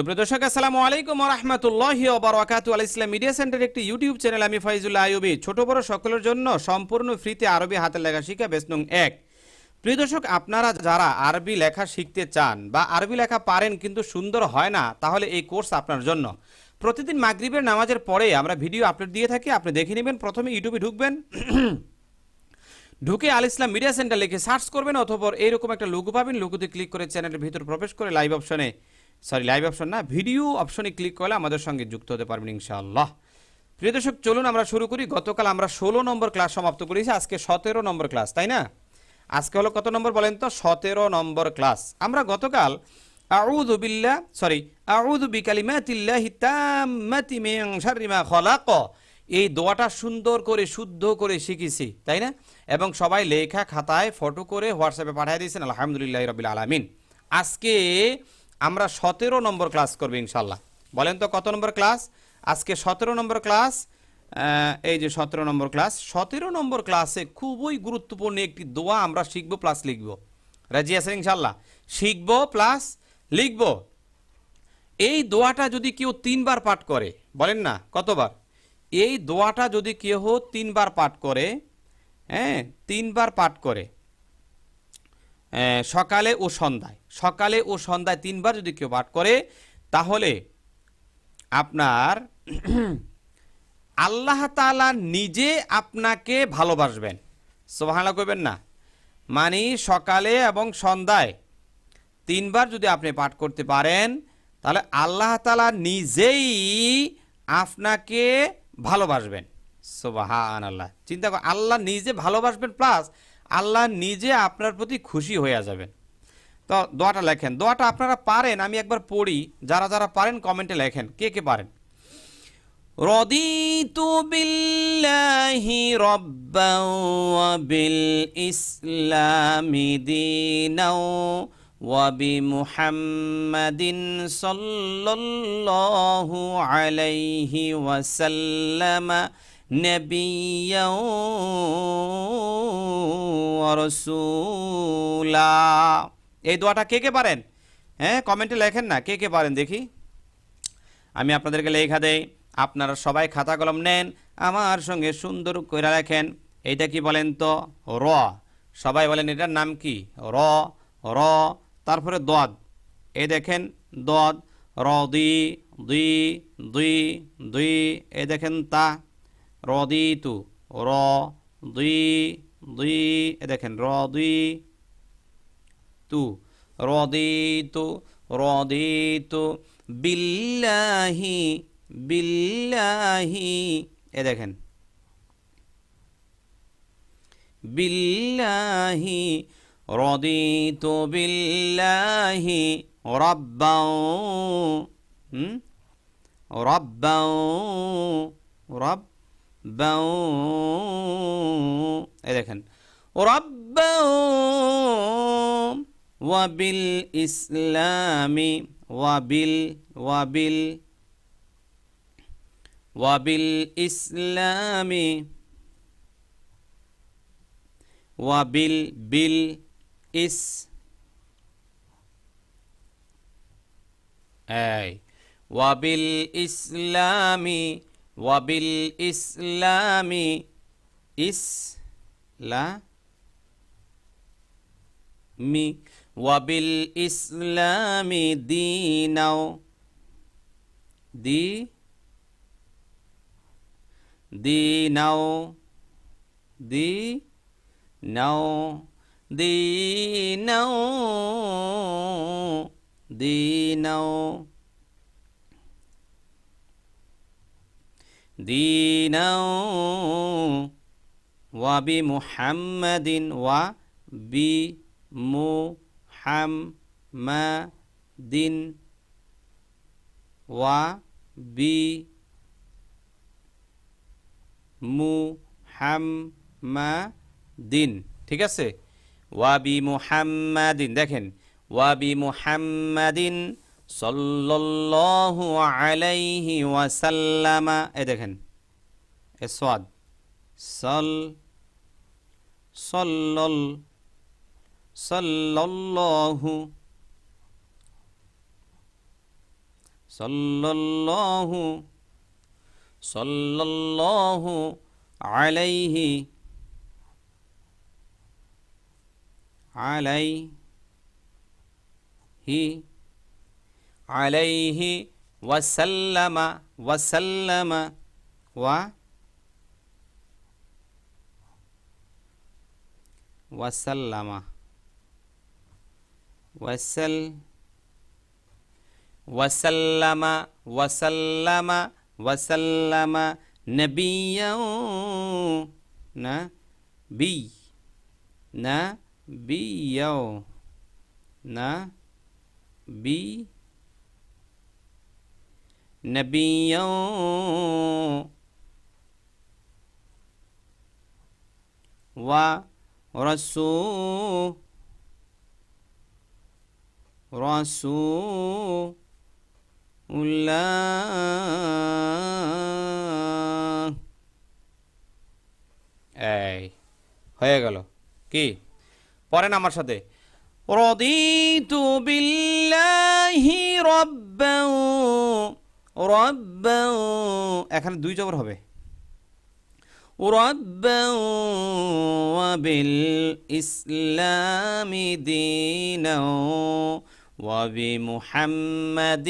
সুপ্রিয় দর্শক, আসসালামু আলাইকুম রহমতুল্লাহি ওবরাকাতু। আল ইসলাম মিডিয়া সেন্টার একটি ইউটিউব চ্যানেল আমি ফাইজুল্লাহ আইয়ুবি। ছোট বড় সকলের জন্য সম্পূর্ণ ফ্রিতে আরবি হাতের লেখা শিখা বেসনং এক। প্রিয় দর্শক, আপনারা যারা আরবি লেখা শিখতে চান বা আরবি লেখা পারেন কিন্তু সুন্দর হয় না, তাহলে এই কোর্স আপনার জন্য। প্রতিদিন মাগরিবের নামাজের পরে আমরা ভিডিও আপলোড দিয়ে থাকি, আপনি দেখে নেবেন, প্রথমে ইউটিউবে ঢুকবেন। ঢুকে আল ইসলাম মিডিয়া সেন্টার লিখে সার্চ করবেন, অথবা এইরকম একটা লোগো পাবেন লোগোতে ক্লিক করে চ্যানেলের ভিতর প্রবেশ করে লাইভ অপশনে সরি লাইভ অপশন না ভিডিও অপশনে ক্লিক করলে আমাদের সঙ্গে যুক্ত হতে পারবেন ইনশাআল্লাহ। প্রিয় দর্শক, চলুন আমরা শুরু করি। গতকাল আমরা ষোলো নম্বর ক্লাস সমাপ্ত করেছি, আজকে সতেরো নম্বর ক্লাস তাই না? আজকে হলো কত নম্বর বলেন তো? সতেরো নম্বর ক্লাস আমরা গতকাল আউযু বিল্লাহ সরি খলাক, এই দোয়াটা সুন্দর করে, শুদ্ধ করে শিখেছি, তাই না? এবং সবাই লেখা খাতায় ফটো করে হোয়াটসঅ্যাপে পাঠিয়ে দিয়েছেন, আলহামদুলিল্লাহ রবিল আলামিন। আজকে আমরা সতেরো নম্বর ক্লাস করব ইনশাল্লাহ। বলেন তো কত নম্বর ক্লাস? আজকে সতেরো নম্বর ক্লাস এই যে সতেরো নম্বর ক্লাস, সতেরো নম্বর ক্লাসে খুবই গুরুত্বপূর্ণ একটি দোয়া আমরা শিখব প্লাস লিখব। রাজি আছেন ইনশাল্লাহ? শিখব প্লাস লিখব। এই দোয়াটা যদি কেউ তিনবার পাঠ করে, বলেন না, কতবার? এই দোয়াটা যদি কেউ তিনবার পাঠ করে হ্যাঁ তিনবার পাঠ করে সকালে ও সন্ধ্যায়। সকালে ও সন্ধ্যায় তিনবার যদি কেউ পাঠ করে, তাহলে আপনার আল্লাহ তাআলা নিজে আপনাকে ভালোবাসবেন। সোহানা করবেন না। মানে সকালে এবং সন্ধ্যায় তিনবার যদি আপনি পাঠ করতে পারেন, তাহলে আল্লাহ তালা নিজেই আপনাকে ভালোবাসবেন। সোবাহান আল্লাহ চিন্তা কর, আল্লাহ নিজে ভালোবাসবেন, প্লাস আল্লাহ নিজে আপনার প্রতি খুশি হয়ে যাবেন। তো দোয়াটা লেখেন। দোয়াটা আপনারা পারেন, আমি একবার পড়ি। যারা যারা পারেন, কমেন্টে লেখেন। কে কে পারেন? রদিতু বিল্লাহি রব্বা ওয়া বিল ইসলামি দীনাও ওয়া বিমুহাম্মাদিন সাল্লাল্লাহু আলাইহি ওয়াসাল্লাম নবিয়্যা ওয়া রাসূলা। এই দোয়াটা কে কে পারেন? হ্যাঁ কমেন্টে লেখেন না, কে কে পারেন দেখি। আমি আপনাদেরকে লেখা দেই, আপনারা সবাই খাতা কলম নেন, আমার সঙ্গে সুন্দর করে লেখেন। এইটা কি বলেন তো? র। সবাই বলেন, এটার নাম কি? র র, তারপরে দদ। এই দেখেন, দদ, র, দি দুই দুই দুই এ দেখেন তা। র, দি, তু। র দুই দুই এ দেখেন, র দুই তু রদিতু রদিতু, বিল্লাহি বিল্লাহি। এ দেখেন। বিল্লাহি, রদিতু, বিল্লাহি রব্বাও হুম? রব্বাও রব্বাও এই দেখেন। রব্বাও ওয়াবিল ইসলামি, ওয়াবিল ওয়াবিল ওয়াবিল ইসলামি, ওয়াবিল বিল ইস, এই, ওয়াবিল ইসলামি ওয়াবিল ইসলামি ইসলা মি ওয়াবিল ইসলামি দিনাও দি দিনাও দি নাও দিনাও দিনাও হাম, মা, দিন, ওয়া, বি, মু, হাম, মা, দিন। ঠিক আছে? ওয়াবি মুহাম্মাদিন। দেখেন ওয়াবি মুহাম্মাদিন সাল্লাল্লাহু আলাইহি ওয়াসাল্লামা। এ দেখেন, এ সোয়াদ সল, সল্লল সাল্লাল্লাহু সাল্লাল্লাহু সাল্লাল্লাহু আলাইহি আলাইহি আলাইহি ওয়াসাল্লামা ওয়াসাল্লামা ওয়া ওয়াসাল্লামা ওয়াসাল ওয়াসাল্লামা ওয়াসাল্লামা ওয়াসাল্লামা নবিয়াও না বি না বিয়াও না বি নবিয়াও ওয়া রসু রসুল্লাহ এই হয়ে গেল কি পড়েন আমার সাথে রদিতু বিল্লাহি রব্বাউ রব্বাউ এখানে দুই জবর হবে ربا وبالإسلام دينا وبمحمد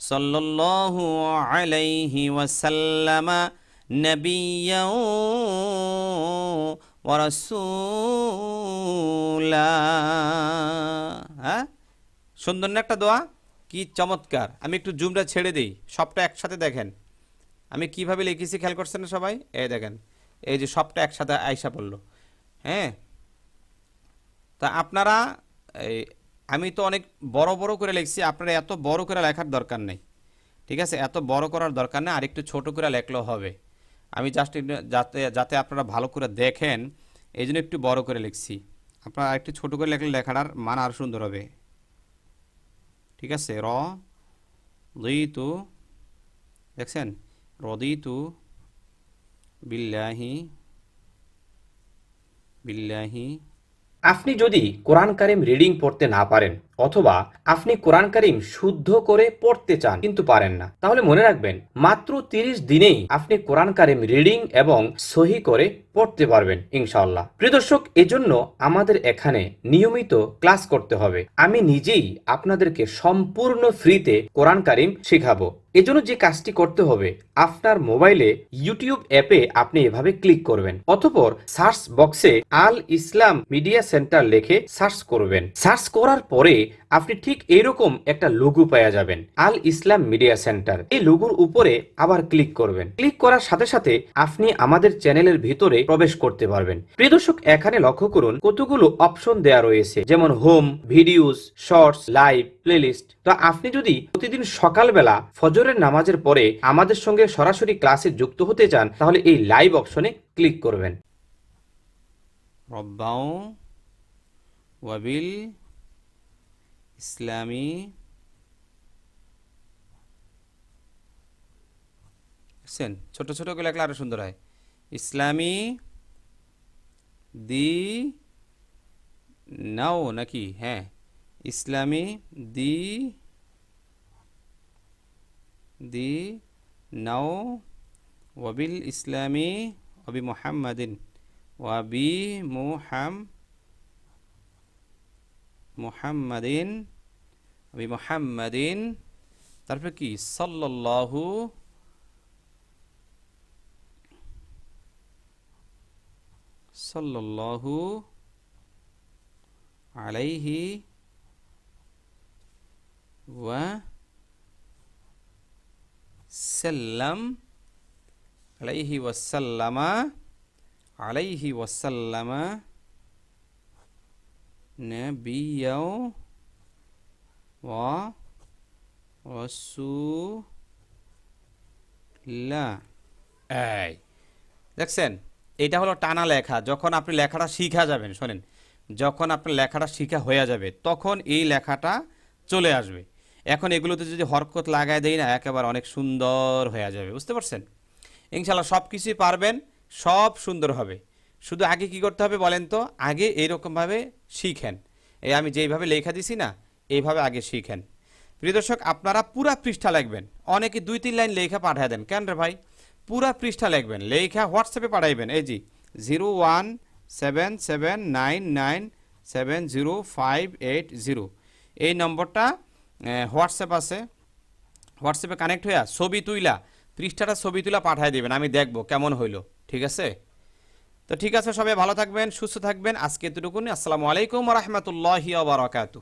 صلى الله عليه وسلم نبيا ورسولا হ্যাঁ সুন্দর না একটা দোয়া কি চমৎকার আমি একটু জুমটা ছেড়ে দিই সবটা একসাথে দেখেন আমি কিভাবে লিখেছি খেয়াল করছেন না সবাই এই দেখেন এই যে সবটা একসাথে আয়সা পড়লো হ্যাঁ তা আপনারা এই আমি তো অনেক বড় বড় করে লিখছি, আপনারা এত বড় করে লেখার দরকার নেই। ঠিক আছে? এত বড় করার দরকার নেই আর একটু ছোট করে লেখলেও হবে। আমি জাস্ট যাতে যাতে আপনারা ভালো করে দেখেন এই জন্য একটু বড় করে লিখছি। আপনারা একটু ছোট করে লেখলে লেখাটার মান আরও সুন্দর হবে। ঠিক আছে? র দুই তু দেখছেন? রদিতু বিল্লাহি বিল্লাহি আপনি যদি কোরআন কারিম রিডিং পড়তে না পারেন অথবা আপনি কোরআন কারিম শুদ্ধ করে পড়তে চান, কিন্তু পারেন না। তাহলে মনে রাখবেন, মাত্র তিরিশ দিনেই আপনি কোরআন কারিম রিডিং এবং সহি করে পড়তে পারবেন ইনশাল্লাহ প্রিয় দর্শক, এজন্য আমাদের এখানে নিয়মিত ক্লাস করতে হবে। আমি নিজেই আপনাদেরকে সম্পূর্ণ ফ্রিতে কোরআন কারিম শেখাবো। এজন্য যে কাজটি করতে হবে, আপনার মোবাইলে ইউটিউব অ্যাপে আপনি এভাবে ক্লিক করবেন অতপর সার্চ বক্সে আল ইসলাম মিডিয়া সেন্টার লিখে সার্চ করবেন। সার্চ করার পরে আপনি ঠিক এইরকম একটা লোগো পাওয়া যাবেন। Al Islam media centre. এই লোগোর উপরে আবার ক্লিক করবেন। ক্লিক করার সাথে সাথে আপনি আমাদের চ্যানেলের ভিতরে প্রবেশ করতে পারবেন। প্রিয় দর্শক, এখানে লক্ষ্য করুন, কতগুলো অপশন দেয়া রয়েছে। যেমন home, videos, shorts, live, playlist. তো আপনি যদি প্রতিদিন সকালবেলা ফজরের নামাজের পরে আমাদের সঙ্গে সরাসরি ক্লাসে যুক্ত হতে চান, তাহলে এই লাইভ অপশনে ক্লিক করবেন। রব্বাও ওয়াবিল ইসলামী দেখছেন ছোট ছোট করে লেখলে আরও সুন্দর হয়। ইসলামী দি নাও নাকি? হ্যাঁ। ইসলামী দি দি নাও ওয়াবিল ইসলামী ওবি মুহাম্মাদিন ওয়াবি মুহাম মুহাম্মাদিন ওবি মুহাম্মাদিন তারপরে কি সাল্লাল্লাহু সাল্লাল্লাহু আলাইহি ওয়া সাল্লাম আলাইহি ওয়াসাল্লামা আলাইহি ওয়াসাল্লামা ওয়া রসুল্লাহ এই, দেখছেন? এটা হলো টানা লেখা। যখন আপনি লেখাটা শিখা যাবেন, শোনেন, যখন আপনার লেখাটা শিখা হয়ে যাবে, তখন এই লেখাটা চলে আসবে। এখন এগুলোতে যদি হরকত লাগায় দেই না, একেবারে অনেক সুন্দর হয়ে যাবে। বুঝতে পারছেন? ইনশাল্লাহ সব কিছুই পারবেন, সব সুন্দর হবে। শুধু আগে কি করতে হবে বলেন তো? আগে এইরকমভাবে শিখেন। এই আমি যেইভাবে লেখা দিছি না এইভাবে আগে শিখেন। প্রিয় দর্শক, আপনারা পুরা পৃষ্ঠা লিখবেন। অনেকে দুই তিন লাইন লেখা পাঠিয়ে দেন। কেন রে ভাই? পুরা পৃষ্ঠা লিখবেন। লেখা হোয়াটসঅ্যাপে পাঠাইবেন। এই জি zero one seven seven nine nine seven zero five eight zero এই নম্বরটা হোয়াটসঅ্যাপ আছে। হোয়াটসঅ্যাপে কানেক্ট হইয়া ছবি তুইলা, পৃষ্ঠাটা ছবি তুলা পাঠিয়ে দিবেন। আমি দেখব কেমন হইল। ঠিক আছে? তো ঠিক আছে সবাই ভালো থাকবেন সুস্থ থাকবেন। আজকে এতটুকুনি। আসসালামু আলাইকুম রহমতুল্লাহ বারাকাতু